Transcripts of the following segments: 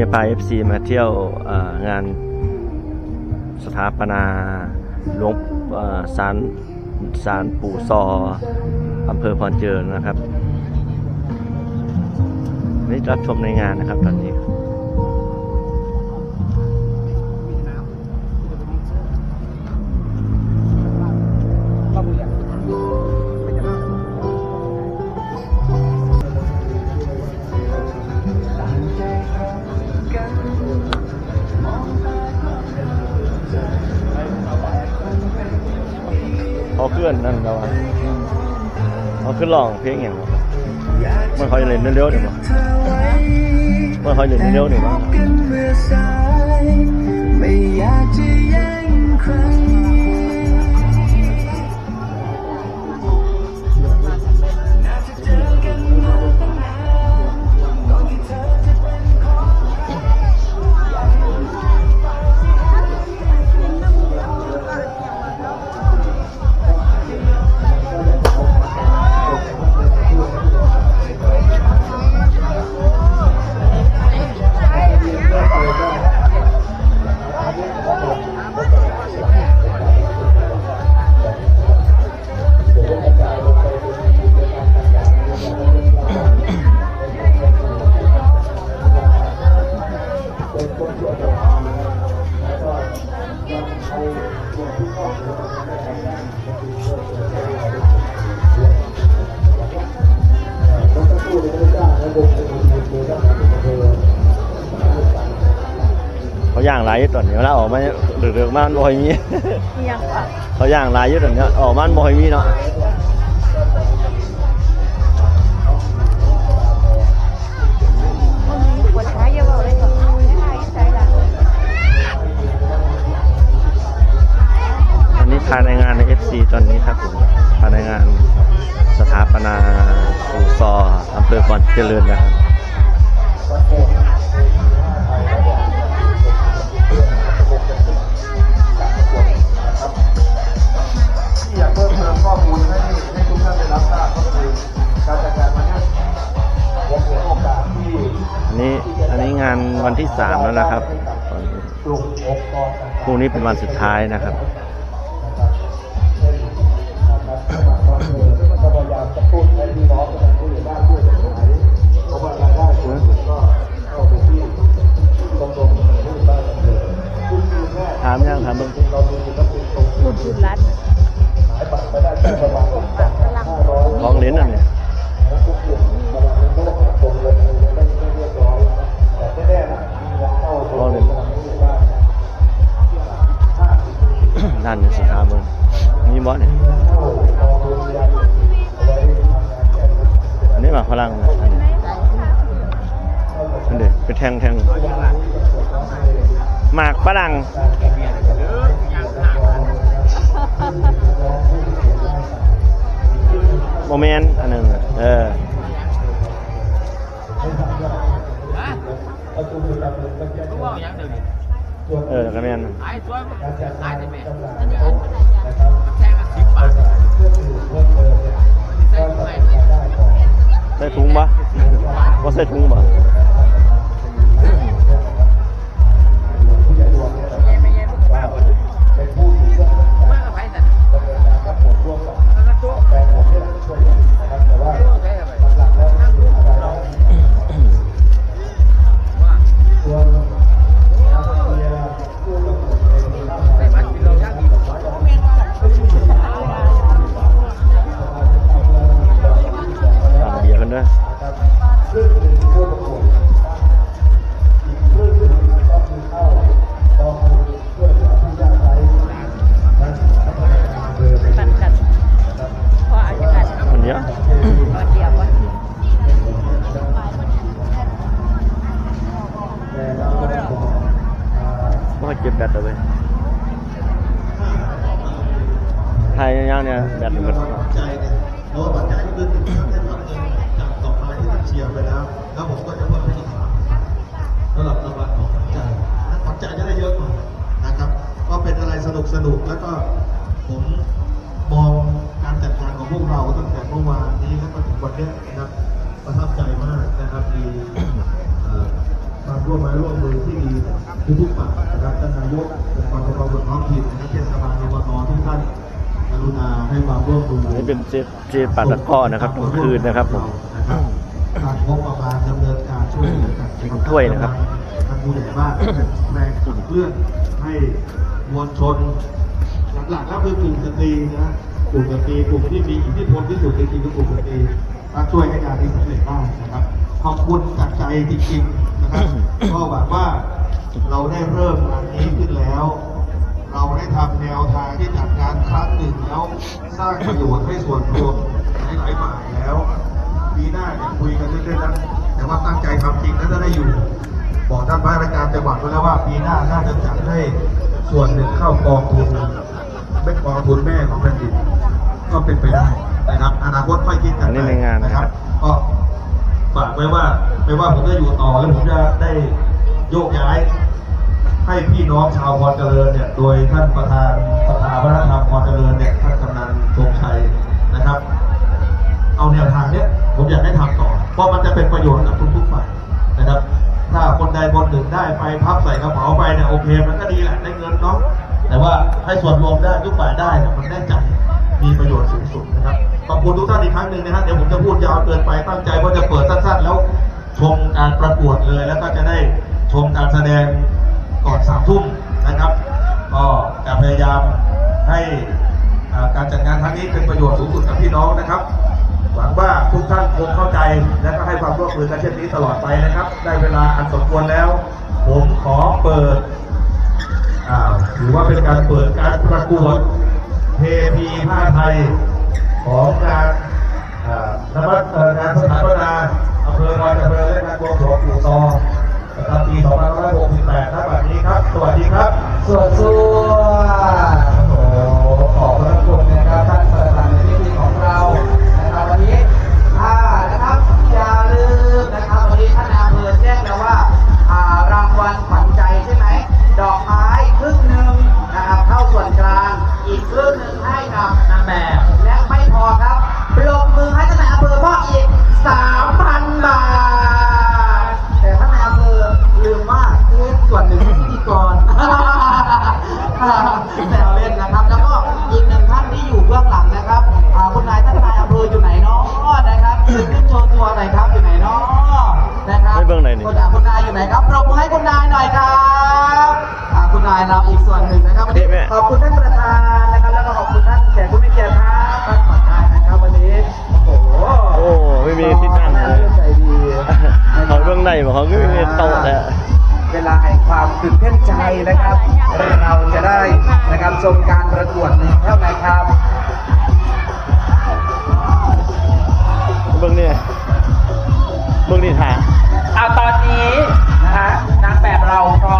นี้พา FC มาเที่ยวงานสถาปนาหลวงสารสารปู่ซออำเภอพรเจริญนะครับนี่รับชมในงานนะครับตอนนี้ เขาขึ้นนั่นแล้วอะเขาขึ้นร้องเพลงอย่างวะมันคอยเล่นเร็วๆหน่อยวะมันคอยเล่นเร็วๆหน่อยวะไม่อยากจะแย่ง เขาย่างหลายอยู่ตอนนี้เวลาออกมาเดือดๆมากมันบ่ค่อยมียังค่ะเขาย่างหลายอยู่ตอนนี้ออกมามันบ่ค่อยมีเนาะปวดขาเยอะเลยก่อนไม่ได้ใจละอันนี้ภายในงานใน FC ตอนนี้ครับผมภายในงานสถาปนาปู่ซออำเภอพรเจริญนะครับ วันที่สามแล้วนะครับตอนนี้กลุ่มองค์กรต่างพรุ่งนี้เป็นวันสุดท้ายนะครับๆนะครับเช่นนะครับสมัครความเงินก็พยายามกระตุ้นให้พี่น้อง ด้านนี้สิครับเบิ่งมีบอสเนี่ยอันนี้มาพลังนะอันนี้อันเด็กเป็นแทงแทงหมากฝรั่งโมเมนต์อันหนึ่งอะเออเออ แล้วก็แม่นไอ้ตัวมันตายได้ไหมแทงสิบบาทเพื่อถือเพิ่มเติมเนี่ยก็ทำรายได้ของใส่ถุงปะว่าใส่ถุงปะ เนี่ยแบตมันใจเนี่ยเพราะว่าปัจจัยที่คือติดตั้งได้รับเงินจากดอกไม้ที่เชียร์ไปแล้วแล้วผมก็จะเพิ่มให้อีกสามสำหรับรางวัลของปัจจัยปัจจัยจะได้เยอะกว่านะครับ ก็เป็นอะไรสนุกสนุกแล้วก็ผมมองการจัดงานของพวกเราตั้งแต่เมื่อวานนี้แล้วก็ถึงวันนี้นะครับประทับใจมากนะครับมีความร่วมไม้ร่วมมือที่ดีทุกๆฝ่ายนะครับท่านนายกองค์กรปกครองส่วนท้องถิ่นนะครับเทศบาลอบตทุกท่าน กรุณาให้ความร่วมมืออันนี้เป็นเจเจปัตตะกร้อนะครับกลางคืนนะครับผมนะครับการงบประมาณดำเนินการช่วยเหลือกันเป็นถ้วยนะครับท่านผู้ใหญ่บ้านแรงขับเคลื่อนให้มวลชน หลักๆก็คือกลุ่มสตรีนะกลุ่มสตรีกลุ่มที่มีอิทธิพลที่สุดจริงๆคือกลุ่มสตรีมาช่วยให้งานนี้สำเร็จได้นะครับ ขอบคุณจากใจจริงๆนะครับก็หวังว่าเราได้เริ่มงานนี้ขึ้นแล้ว เราได้ทำแนวทางที่จัดงานครั้งหนึ่งแล้ว สร้างประโยชน์ให้ส่วนรวมให้หลายฝ่ายแล้วปีหน้าเนี่ยคุยกันเรื่อยๆนะแต่ว่าตั้งใจทำจริงแล้วจะได้อยู่ บอกท่านผู้ราชการจังหวัดไว้แล้วว่าปีหน้าน่าจะจัดให้ส่วนหนึ่งเข้ากองทุนเป็นกองทุนแม่ของแผ่นดินก็เป็นไปได้นะครับอนาคตค่อยคิดกันอันนี้ในงานนะนะคครัรับบก็ฝากไว้ว่าไม่ว่าผมจะอยู่ต่อหรือผมจะได้โยกย้าย ให้พี่น้องชาวพรเจริญเนี่ยโดยท่านประธานสภาวันธรรมพรเจริญเนี่ยท่านกำนันทงชัยนะครับ เอาแนวทางเนี้ยผมอยากให้ทำต่อ เพราะมันจะเป็นประโยชน์กับทุกๆฝ่ายนะครับ ถ้าคนใดคนหนึ่งได้ไปพับใส่กระเป๋าไปเนี่ยโอเคมันก็ดีแหละได้เงินเนาะแต่ว่าให้ส่วนรวมได้ทุกฝ่ายได้เนี่ยมันได้ใจมีประโยชน์สูงสุดนะครับขอบคุณทุกท่านอีกครั้งหนึ่งนะครับเดี๋ยวผมจะพูดยาวเกินไปตั้งใจว่าจะเปิดสั้นๆ แล้วชมการประกวดเลยแล้วก็จะได้ชมการแสดง ก่อนสามทุ่มนะครับก็จะพยายามให้การจัดงานครั้งนี้เป็นประโยชน์สูงสุดกับพี่น้องนะครับ หวังว่าทุกท่านคงเข้าใจและก็ให้ความร่วมมือกันเช่นนี้ตลอดไปนะครับ ได้เวลาอันสมควรแล้ว ผมขอเปิดถือว่าเป็นการเปิดการประกวดเทพีผ้าไทยของงาน แซวเล่นนะครับ แล้วก็อีกหนึ่งท่านที่อยู่เบื้องหลังนะครับอ่าคุณนายท่านนายอำเภออยู่ไหนเนาะนะครับยืนขึ้นโชว์ตัวหน่อยครับอยู่ไหนเนาะนะครับให้เบื้องไหนนี่ คุณนายคุณนายอยู่ไหนครับปรบมือให้คุณนายหน่อยครับอ่าคุณนายเราอีกส่วนหนึ่งนะครับวันนี้เอ๊ะแม่ ขอบคุณท่านประธานนะครับแล้วก็ขอบคุณท่านแขกผู้มีเกียรติครับท่านขวัญใจนะครับวันนี้โอ้โหโอ้ไม่มีที่นั่งเลยใจดีเขาเบื้องในบอกเขาไม่มีโต๊ะแล้วเวลาแห่งความตื่นเต้นใจนะครับ ชมการประกวดนี้เท่านั้นครับเบื้องนี่เบื้องนี่ถ่ายเอาตอนนี้นะคะนางแบบเราพร้อม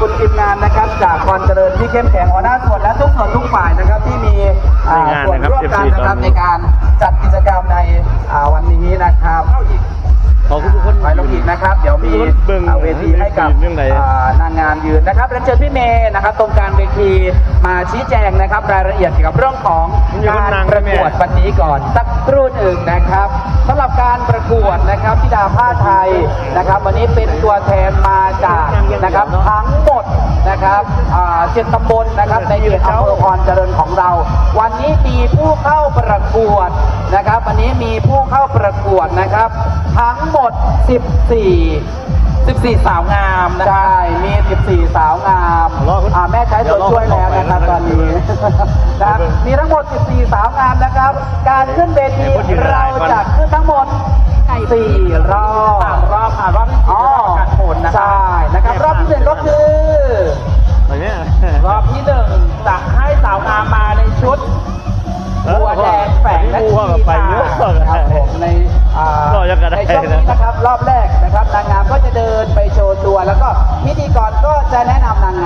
คุณทีมงานนะครับจากคอนเจริญที่เข้มแข็งหัวหน้าส่วนและทุกส่วนทุกฝ่ายนะครับที่มีอ่าในงานส่วนนะครับร่วมกัน FC นะครับตอนนี้ในการจัดกิจกรรมในอ่าวันนี้นะครับ ขอบคุณทุกคนไปลงอีกนะครับ เดี๋ยวมีทุกคนเบิ่งอ่าเวทีให้กับเรื่องไหนอ่านางงามยืนนะครับแล้วเชิญพี่เมย์นะครับ ตรงกลางเวทีมาชี้แจงนะครับ รายละเอียดเกี่ยวกับเรื่องของมันอยู่บนการนางประกวดแม่วันนี้ก่อน สักครู่หนึ่งนะครับสำหรับการประกวดนะครับธิดาผ้าไทยนะครับ วันนี้เป็นตัวแทนมาจากนะครับทั้งหมด นะครับอ่าเจ็ดตำบลนะครับในเขตอำเภอพรเจริญของเรา วันนี้มีผู้เข้าประกวดนะครับ วันนี้มีผู้เข้าประกวดนะครับ ทั้งหมด 14 14 สาวงามนะใช่มี 14 สาวงามอ่าแม่ใช้ตัวช่วยแล้วนะครับตอนนี้นะครับมีทั้งหมด 14 สาวงามนะครับ การขึ้นเวทีเราจะขึ้นทั้งหมด4รอบสามรอบค่ะรอบที่อ๋สี่อรอบการโหนนะคะใช่นะครับ จะแนะนำนางงาม